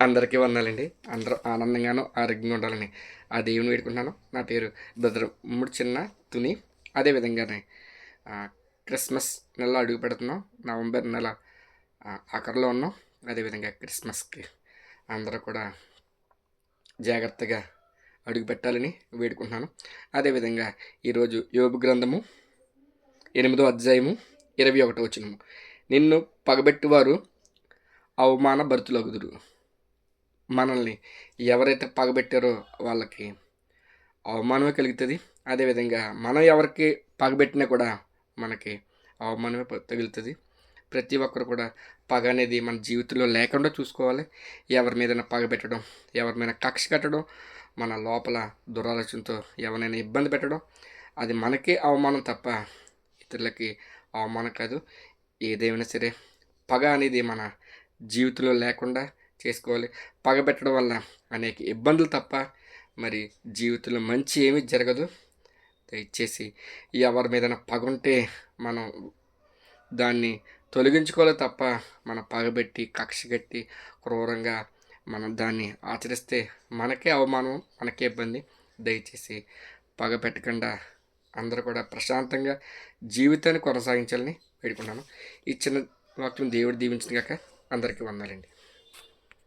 అందరికీ వందాలండి. అందరూ ఆనందంగాను ఆరోగ్యంగా ఉండాలని ఆ దేవుని వేడుకుంటున్నాను. నా పేరు బ్రదర్ ముడి చిన్న తుని అదేవిధంగానే క్రిస్మస్ నెల అడుగు పెడుతున్నాం. నవంబర్ నెల ఆ, ఆఖరిలో ఉన్నాం. అదేవిధంగా క్రిస్మస్కి అందరూ కూడా జాగ్రత్తగా అడుగు పెట్టాలని వేడుకుంటున్నాను. అదేవిధంగా ఈరోజు యోబు గ్రంథము ఎనిమిదో అధ్యాయము ఇరవై ఒకటో వచ్చినము నిన్ను పగబెట్టువారు అవమాన భర్తులగుదురు మనల్ని ఎవరైతే పగబెట్టారో వాళ్ళకి అవమానమే కలుగుతుంది. అదేవిధంగా మనం ఎవరికి పగబెట్టినా కూడా మనకి అవమానమే తగులుతుంది. ప్రతి ఒక్కరు కూడా పగ అనేది మన జీవితంలో లేకుండా చూసుకోవాలి. ఎవరి మీద పగబెట్టడం ఎవరి మీద కక్ష కట్టడం మన లోపల దురాలోచనతో ఎవరైనా ఇబ్బంది పెట్టడం అది మనకే అవమానం తప్ప ఇతరులకి అవమానం కాదు. ఏదేమైనా సరే పగ అనేది మన జీవితంలో లేకుండా చేసుకోవాలి. పగ పెట్టడం వల్ల అనేక ఇబ్బందులు తప్ప మరి జీవితంలో మంచి ఏమీ జరగదు. దయచేసి ఎవరి మీద పగ ఉంటే మనం దాన్ని తొలగించుకోవాలి తప్ప మన పగబెట్టి కక్ష కట్టి క్రూరంగా మనం దాన్ని ఆచరిస్తే మనకే అవమానం మనకే ఇబ్బంది. దయచేసి పగ పెట్టకుండా అందరూ కూడా ప్రశాంతంగా జీవితాన్ని కొనసాగించాలని వేడుకున్నాను ఈ చిన్న వాక్యం దేవుడు దీవించిన కాక అందరికీ వందాలండి